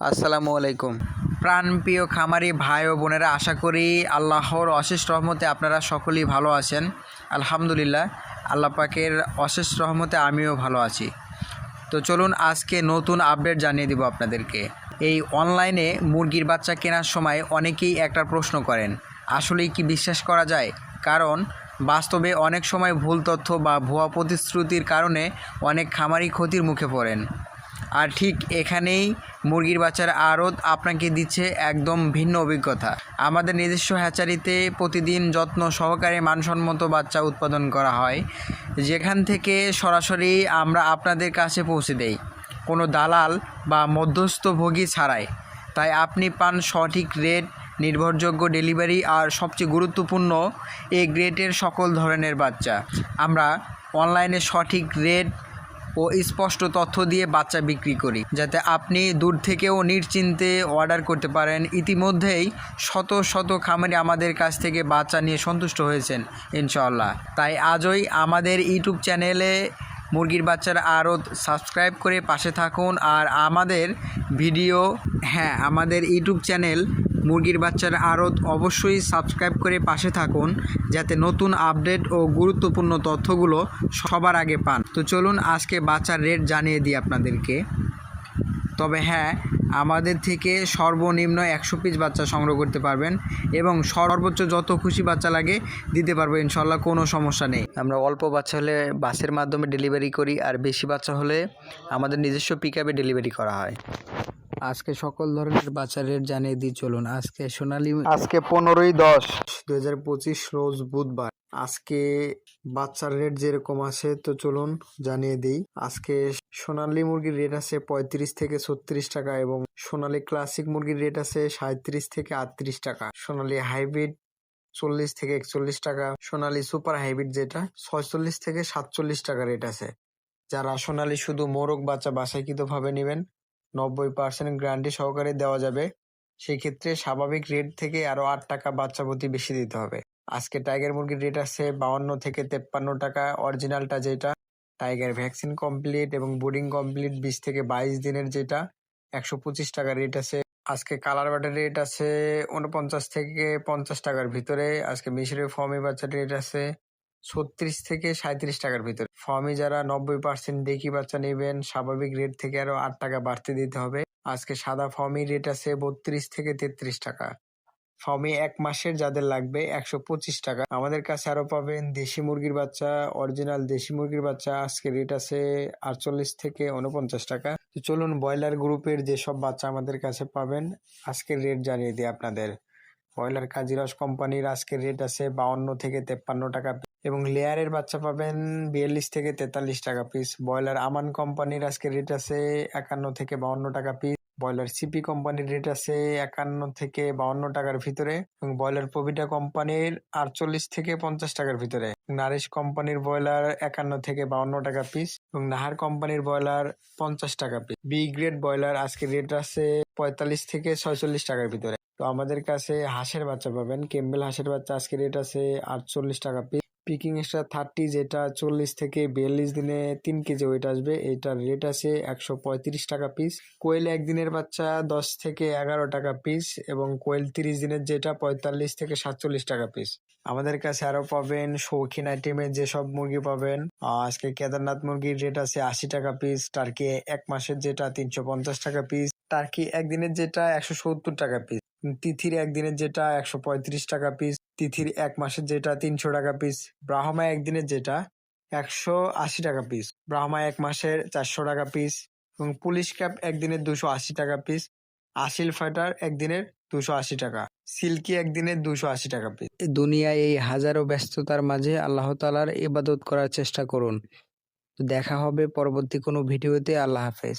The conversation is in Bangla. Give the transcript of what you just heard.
আসসালামু আলাইকুম। প্রাণপ্রিয় খামারি ভাই ও বোনেরা, আশা করি আল্লাহর অশেষ রহমতে আপনারা সকলেই ভালো আছেন। আলহামদুলিল্লাহ, আল্লাহ পাকের অশেষ রহমতে আমিও ভালো আছি। তো চলুন আজকে নতুন আপডেট জানিয়ে দিব আপনাদেরকে। এই অনলাইনে মুরগির বাচ্চা কেনার সময় অনেকেই একটা প্রশ্ন করেন, আসলেই কি বিশ্বাস করা যায়? কারণ বাস্তবে অনেক সময় ভুল তথ্য বা ভুয়া প্রতিশ্রুতির কারণে অনেক খামারি ক্ষতির মুখে পড়েন। আর ঠিক এখানেই মুরগির বাচ্চার আড়ত আপনাকে দিচ্ছে একদম ভিন্ন অভিজ্ঞতা। আমাদের নিজস্ব হ্যাচারিতে প্রতিদিন যত্ন সহকারে মানসম্মত বাচ্চা উৎপাদন করা হয়। যেখান থেকে সরাসরি আমরা আপনাদের কাছে পৌঁছে দেই। কোনো দালাল বা মধ্যস্থভোগী ছাড়াই। তাই আপনি পান সঠিক রেট, নির্ভরযোগ্য ডেলিভারি আর সবচেয়ে গুরুত্বপূর্ণ, এ গ্রেটের সকল ধরনের বাচ্চা। আমরা অনলাইনে সঠিক রেট ও স্পষ্ট তথ্য দিয়ে বাচ্চা বিক্রি করি, যাতে আপনি দূর থেকেও নিশ্চিন্তে অর্ডার করতে পারেন। ইতিমধ্যেই শত শত খামারি আমাদের কাছ থেকে বাচ্চা নিয়ে সন্তুষ্ট হয়েছেন ইনশাল্লাহ তাই আজই আমাদের ইউটিউব চ্যানেলে মুরগির বাচ্চার আরও সাবস্ক্রাইব করে পাশে থাকুন, আর আমাদের ভিডিও হ্যাঁ আমাদের ইউটিউব চ্যানেল মুরগির বাচ্চার আড়ত অবশ্যই সাবস্ক্রাইব করে পাশে থাকুন, যাতে নতুন আপডেট ও গুরুত্বপূর্ণ তথ্যগুলো সবার আগে পান। তো চলুন আজকে বাচ্চার রেট জানিয়ে দিই আপনাদেরকে। তবে হ্যাঁ আমাদের থেকে সর্বনিম্ন একশো পিস বাচ্চা সংগ্রহ করতে পারবেন এবং সর্বোচ্চ যত খুশি বাচ্চা লাগে দিতে পারব, ইনশাল্লাহ কোনো সমস্যা নেই। আমরা অল্প বাচ্চা হলে বাসের মাধ্যমে ডেলিভারি করি আর বেশি বাচ্চা হলে আমাদের নিজস্ব পিক ডেলিভারি করা হয়। আজকে সকল ধরনের বাচ্চার রেট জানিয়ে দিই চলুন। আজকে সোনালি আজকে পনেরোই দশ। দু হাজার পঁচিশ রোজ বুধবার। আজকে বাচ্চার রেট যেরকম আছে তো চলুন জানিয়ে দিই। আজকে সোনালি মুরগির রেট আছে পঁয়ত্রিশ থেকে ছত্রিশ টাকা এবং সোনালি ক্লাসিক মুরগির রেট আছে সাঁত্রিশ থেকে আটত্রিশ টাকা। সোনালি হাইব্রিড চল্লিশ থেকে একচল্লিশ টাকা সোনালি সুপার হাইব্রিড যেটা ছয়চল্লিশ থেকে সাতচল্লিশ টাকা রেট আছে। যারা সোনালি শুধু মোরগ বাচ্চা বাসাইকৃতভাবে নেবেন নব্বই পার্সেন্ট গ্যারান্টি সহকারে দেওয়া যাবে। সেই ক্ষেত্রে স্বাভাবিক রেট থেকে আরও আট টাকা বাচ্চা প্রতি বেশি দিতে হবে। আজকে টাইগার মুরগির রেট আছে বাউন্ন থেকে তেপ্পান্ন টাকা। অরিজিনালটা যেটা টাইগার ভ্যাকসিন কমপ্লিট এবং বোর্ডিং কমপ্লিট বিশ থেকে বাইশ দিনের যেটা, একশো পঁচিশ টাকা রেট আছে। আজকে কালার বাটার রেট আছে উনপঞ্চাশ থেকে পঞ্চাশ টাকার ভিতরে। আজকে মিশরের ফর্মি বাচ্চার রেট আছে ছত্রিশ থেকে সাঁত্রিশ টাকার ভিতরে। ফর্মি যারা নব্বই পার্সেন্ট দেখি বাচ্চা নেবেন, স্বাভাবিক রেট থেকে আরও আট টাকা বাড়তে দিতে হবে। আজকে সাদা ফর্মি রেট আছে বত্রিশ থেকে তেত্রিশ টাকা। ফর্মি এক মাসের যাদের লাগবে একশো পঁচিশ টাকা। আমাদের কাছে আরও পাবেন দেশি মুরগির বাচ্চা অরিজিনাল দেশি মুরগির বাচ্চা। আজকে রেট আছে আটচল্লিশ থেকে উনপঞ্চাশ টাকা। তো চলুন ব্রয়লার গ্রুপের যেসব বাচ্চা আমাদের কাছে পাবেন, আজকের রেট জানিয়ে দিই আপনাদের। ব্রয়লার কাজিরস কোম্পানির আজকের রেট আছে বাউন্ন থেকে তেপ্পান্ন টাকা এবং লেয়ারের বাচ্চা পাবেন বিয়াল্লিশ থেকে তেতাল্লিশ টাকা পিস ব্রয়লার আমান কোম্পানির আজকে রেট আছে একান্ন থেকে বাউন্ন টাকা পিস ব্রয়লার সিপি কোম্পানির রেট আছে একান্ন থেকে বাউন্ন টাকার ভিতরে। এবং ব্রয়লার প্রভিটা কোম্পানির আটচল্লিশ থেকে পঞ্চাশ টাকার ভিতরে। নারিশ কোম্পানির ব্রয়লার একান্ন থেকে বাউন্ন টাকা পিস এবং নাহার কোম্পানির ব্রয়লার পঞ্চাশ টাকা পিস বি গ্রেড ব্রয়লার আজকে রেট আছে পঁয়তাল্লিশ থেকে ছয়চল্লিশ টাকার ভিতরে। আমাদের কাছে হাঁসের বাচ্চা পাবেন। কেম্বেল হাঁসের বাচ্চা আজকে রেট আছে আটচল্লিশ টাকা পিস পিকিং এক্সট্রা থার্টি যেটা চল্লিশ থেকে বিয়াল্লিশ দিনে তিন কেজি ওয়েট আসবে, এটার রেট আছে একশো পঁয়ত্রিশ টাকা পিস কোয়েল একদিনের বাচ্চা দশ থেকে এগারো টাকা পিস এবং কোয়েল তিরিশ দিনের যেটা পঁয়তাল্লিশ থেকে সাতচল্লিশ টাকা পিস আমাদের কাছে আরও পাবেন শৌখিন আইটেমের যেসব মুরগি পাবেন। আজকে কেদারনাথ মুরগির রেট আছে আশি টাকা পিস টার্কি এক মাসের যেটা তিনশো পঞ্চাশ টাকা পিস টার্কি একদিনের যেটা একশো সত্তর টাকা পিস তিথির একদিনের যেটা একশো পঁয়ত্রিশ টাকা পিস তিথির এক মাসের যেটা তিনশো টাকা পিস ব্রাহ্মা একদিনের যেটা একশো আশি টাকা পিস ব্রাহ্মা এক মাসের চারশো টাকা পিস এবং পুলিশ ক্যাপ একদিনের দুশো আশি টাকা পিস আসিল ফাইটার একদিনের দুশো আশি টাকা, সিল্কি একদিনের দুশো আশি টাকা পিস দুনিয়ায় এই হাজারো ব্যস্ততার মাঝে আল্লাহ তালার ইবাদত করার চেষ্টা করুন। দেখা হবে পরবর্তী কোনো ভিডিওতে, আল্লাহ হাফেজ।